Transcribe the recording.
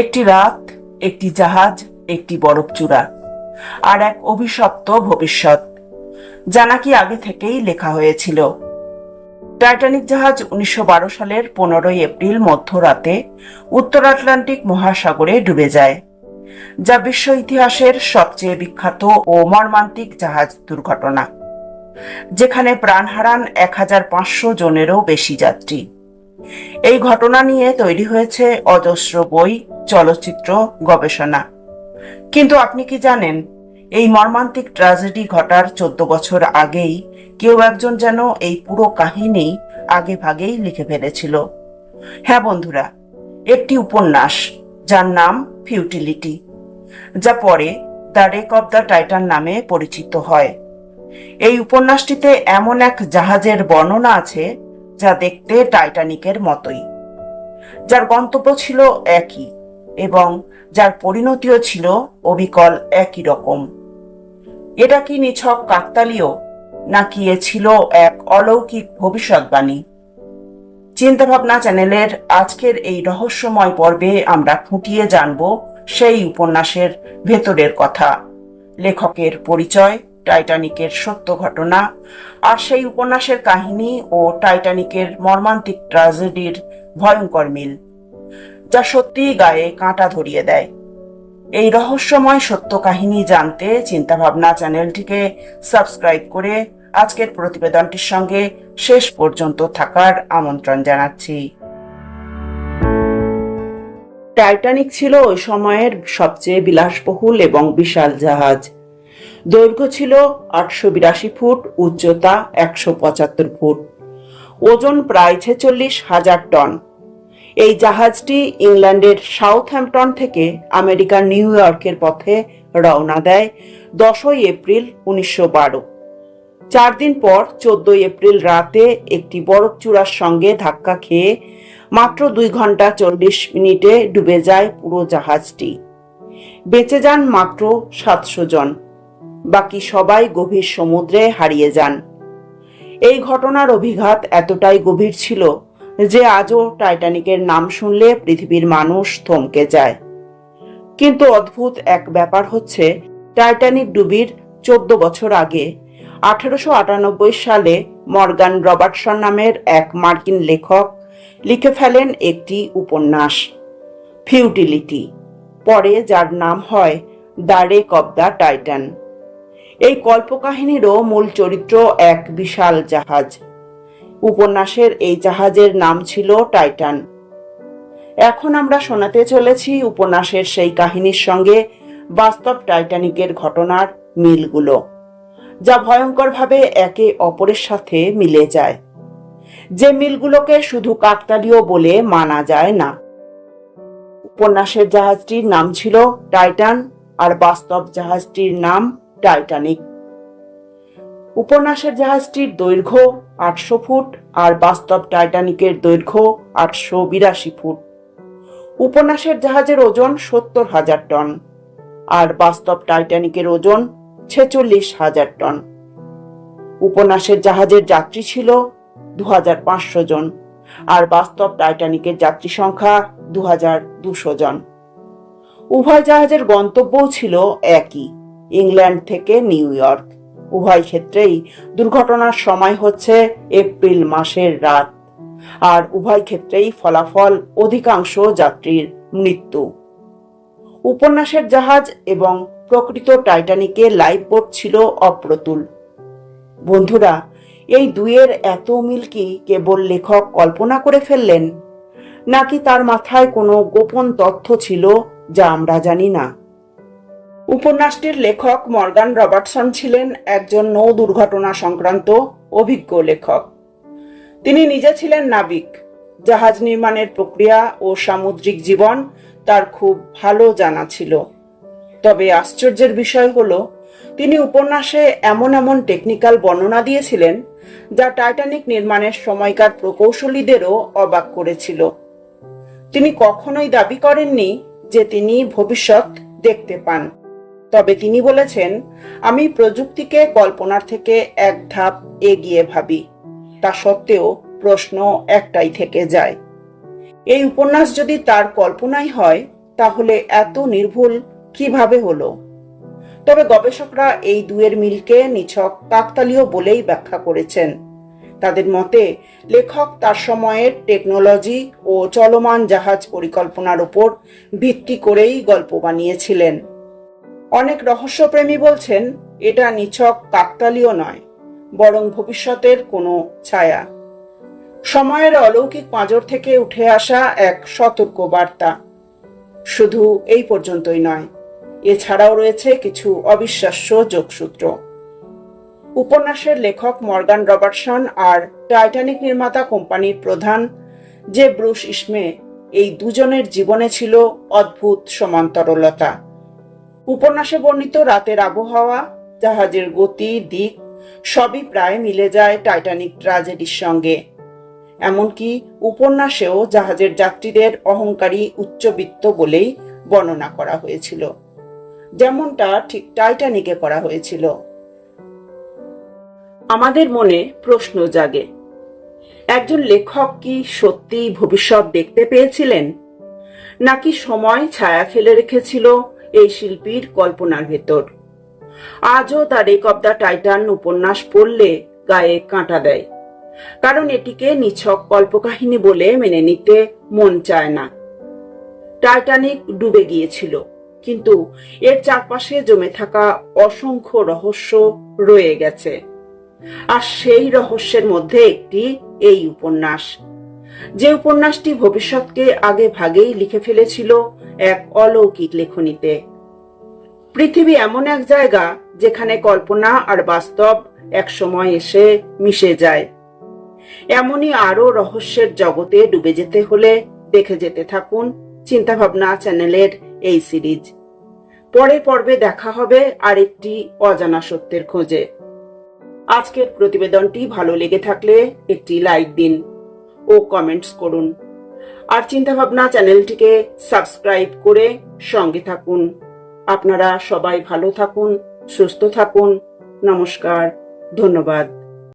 একটি রাত, একটি জাহাজ, একটি বরফ চূড়া, আর এক অভিশপ্ত ভবিষ্যৎ যা নাকি আগে থেকেই লেখা হয়েছিল। টাইটানিক জাহাজ উনিশশো বারো সালের পনেরোই এপ্রিল মধ্যরাতে উত্তর আটলান্টিক মহাসাগরে ডুবে যায়, যা বিশ্ব ইতিহাসের সবচেয়ে বিখ্যাত ও মর্মান্তিক জাহাজ দুর্ঘটনা, যেখানে প্রাণ হারান এক হাজার পাঁচশো জনেরও বেশি যাত্রী। এই ঘটনা নিয়ে তৈরি হয়েছে অজস্র বই চলচ্চিত্র, গবেষণা। কিন্তু আপনি কি জানেন, এই মর্মান্তিক ট্র্যাজেডি ঘটার চোদ্দ বছর আগেই কেউ একজন যেন এই পুরো কাহিনী আগে ভাগেই লিখে ফেলেছিল। হ্যাঁ বন্ধুরা, একটি উপন্যাস যার নাম ফিউটিলিটি যা পরে the wreck of the Titan নামে পরিচিত হয়। এই উপন্যাসটিতে এমন এক জাহাজের বর্ণনা আছে যা দেখতে টাইটানিকের মতোই। যার গন্তব্য ছিল একই এবং যার পরিণতিও ছিল অবিকল একই রকম। এটা কি নিছক কাকতালীয়, নাকি এ ছিল এক অলৌকিক ভবিষ্যৎবাণী? চিন্তাভাবনা চ্যানেলের আজকের এই রহস্যময় পর্বে আমরা খুঁটিয়ে জানব সেই উপন্যাসের ভেতরের কথা। লেখকের পরিচয়, টাইটানিকের সত্য ঘটনা, আর সেই উপন্যাসের কাহিনী ও টাইটানিকের মর্মান্তিক ট্র্যাজেডির ভয়ঙ্কর মিল। যা সত্যিই গায়ে কাঁটা ধরিয়ে দেয়। এই রহস্যময় সত্য কাহিনী জানতে চিন্তাভাবনা চ্যানেলটিকে সাবস্ক্রাইব করে আজকের প্রতিবেদনটির সঙ্গে শেষ পর্যন্ত থাকার আমন্ত্রণ জানাচ্ছি। টাইটানিক ছিল ওই সময়ের সবচেয়ে বিলাসবহুল এবং বিশাল জাহাজ। দৈর্ঘ্য ছিল আটশো বিরাশি ফুট, উচ্চতা একশো পঁচাত্তর ফুট। ওজন প্রায় ছেচল্লিশ হাজার টন। এই জাহাজটি ইংল্যান্ডের সাউথহ্যাম্পটন থেকে আমেরিকার নিউ ইয়র্কের পথে রওনা দেয় দশই এপ্রিল উনিশশো বারো। চার দিন পর চোদ্দই এপ্রিল রাতে একটি বরফ চূড়ার সঙ্গে ধাক্কা খেয়ে মাত্র দুই ঘণ্টা চল্লিশ মিনিটে ডুবে যায় পুরো জাহাজটি। বেঁচে যান মাত্র সাতশো জন। বাকি সবাই গভীর সমুদ্রে হারিয়ে যান। এই ঘটনার অভিঘাত এতটাই গভীর ছিল যে আজও টাইটানিকের নাম শুনলে পৃথিবীর মানুষ থমকে যায়। কিন্তু অদ্ভুত এক ব্যাপার হচ্ছে, টাইটানিক ডুবির চোদ্দ বছর আগে, আঠারোশো আটানব্বই সালে মর্গান রবার্টসন নামের এক মার্কিন লেখক লিখে ফেলেন একটি উপন্যাস, ফিউটিলিটি, পরে যার নাম হয় the wreck of the Titan. এই কল্পকাহিনীরও মূল চরিত্র এক বিশাল জাহাজ। উপন্যাসের এই জাহাজের নাম ছিল টাইটান। এখন আমরা শোনাতে চলেছি উপন্যাসের সেই কাহিনীর সঙ্গে বাস্তব টাইটানিকের ঘটনার মিলগুলো, যা ভয়ঙ্করভাবে একে অপরের সাথে মিলে যায়। যে মিলগুলোকে শুধু কাকতালীয় বলে মানা যায় না। উপন্যাসের জাহাজটির নাম ছিল টাইটান, আর বাস্তব জাহাজটির নাম টাইটানিক। উপন্যাসের জাহাজটির দৈর্ঘ্য আটশো ফুট আর বাস্তব টাইটানিকের দৈর্ঘ্য আটশো বিরাশি ফুট। উপন্যাসের জাহাজের ওজন সত্তর হাজার টন আর বাস্তব টাইটানিকের ওজন ছেচল্লিশ হাজার টন। উপন্যাসের জাহাজের যাত্রী ছিল দু হাজার পাঁচশো জন আর বাস্তব টাইটানিকের যাত্রী সংখ্যা দু হাজার দুশো জন। উভয় জাহাজের গন্তব্যও ছিল একই, ইংল্যান্ড থেকে নিউ ইয়র্ক। উভয় ক্ষেত্রেই দুর্ঘটনার সময় হচ্ছে এপ্রিল মাসের রাত। আর উভয় ক্ষেত্রেই ফলাফল অধিকাংশ যাত্রীর মৃত্যু। উপন্যাসের জাহাজ এবং প্রকৃত টাইটানিকে লাইফ বোট ছিল অপ্রতুল। বন্ধুরা, এই দুয়ের এত মিল কি কেবল লেখক কল্পনা করে ফেললেন, নাকি তার মাথায় কোনো গোপন তথ্য ছিল যা আমরা জানি না? উপন্যাসটির লেখক মর্গান রবার্টসন ছিলেন একজন নৌ দুর্ঘটনা সংক্রান্ত অভিজ্ঞ লেখক। তিনি নিজে ছিলেন নাবিক। জাহাজ নির্মাণের প্রক্রিয়া ও সামুদ্রিক জীবন তার খুব ভালো জানা ছিল। তবে আশ্চর্যের বিষয় হল, তিনি উপন্যাসে এমন এমন টেকনিক্যাল বর্ণনা দিয়েছিলেন যা টাইটানিক নির্মাণের সময়কার প্রকৌশলীদেরও অবাক করেছিল। তিনি কখনোই দাবি করেননি যে তিনি ভবিষ্যৎ দেখতে পান। তবে তিনি বলেছেন, আমি প্রযুক্তিকে কল্পনার থেকে এক ধাপ এগিয়ে ভাবি। তা সত্ত্বেও প্রশ্ন একটাই থেকে যায়। এই উপন্যাস যদি তার কল্পনাই হয়, তাহলে এত নির্ভুল কীভাবে হলো? তবে গবেষকরা এই দুয়ের মিলকে নিছক কাকতালীয় বলেই ব্যাখ্যা করেছেন। তাদের মতে, লেখক তার সময়ের টেকনোলজি ও চলমান জাহাজ পরিকল্পনার উপর ভিত্তি করেই গল্প বানিয়েছিলেন। অনেক রহস্যপ্রেমী বলছেন, এটা নিছক কাকতালীয় নয়, বরং ভবিষ্যতের কোনো ছায়া। সময়ের অলৌকিক পাঁজর থেকে উঠে আসা এক সতর্ক বার্তা। শুধু এই পর্যন্তই নয়, এছাড়াও রয়েছে কিছু অবিশ্বাস্য যোগসূত্র। উপন্যাসের লেখক মর্গান রবার্টসন আর টাইটানিক নির্মাতা কোম্পানির প্রধান যে ব্রুস ইসমে এই দুজনের জীবনে ছিল অদ্ভুত সমান্তরলতা। উপন্যাসে বর্ণিত রাতের আবহাওয়া, জাহাজের গতি, দিক, সবই প্রায় মিলে যায় টাইটানিক ট্রাজেডির সঙ্গে। এমনকি উপন্যাসেও জাহাজের যাত্রীদের অহংকারী উচ্চবিত্ত বলেই বর্ণনা করা হয়েছিল। যেমনটা ঠিক টাইটানিকে করা হয়েছিল। আমাদের মনে প্রশ্ন জাগে, একজন লেখক কি সত্যি ভবিষ্যৎ দেখতে পেয়েছিলেন? নাকি সময় ছায়া ফেলে রেখেছিল? এই শিল্পীর কল্পনার ভেতর। আজও তার এক অব দ্য টাইটান উপন্যাস পড়লে গায়ে কাঁটা দেয়। কারণ এটিকে নিছক কল্পকাহিনী বলে মেনে নিতে মন চায় না। টাইটানিক ডুবে গিয়েছিল, কিন্তু এর চারপাশে জমে থাকা অসংখ্য রহস্য রয়ে গেছে। আর সেই রহস্যের মধ্যে একটি এই উপন্যাস। যে উপন্যাসটি ভবিষ্যৎকে আগে ভাগেই লিখে ফেলেছিল এক অলৌকিক লেখনীতে। পৃথিবী এমন এক জায়গা যেখানে কল্পনা আর বাস্তব এক সময় এসে মিশে যায়। এমনই আরও রহস্যের জগতে ডুবে যেতে হলে দেখে যেতে থাকুন চিন্তাভাবনা চ্যানেলের এই সিরিজ। পরের পর্বে দেখা হবে আরেকটি অজানা সত্যের খোঁজে। আজকের প্রতিবেদনটি ভালো লেগে থাকলে একটি লাইক দিন ও কমেন্টস করুন। আর চিন্তাভাবনা চ্যানেলটিকে সাবস্ক্রাইব করে সঙ্গে থাকুন। আপনারা সবাই ভালো থাকুন, সুস্থ থাকুন। নমস্কার, ধন্যবাদ।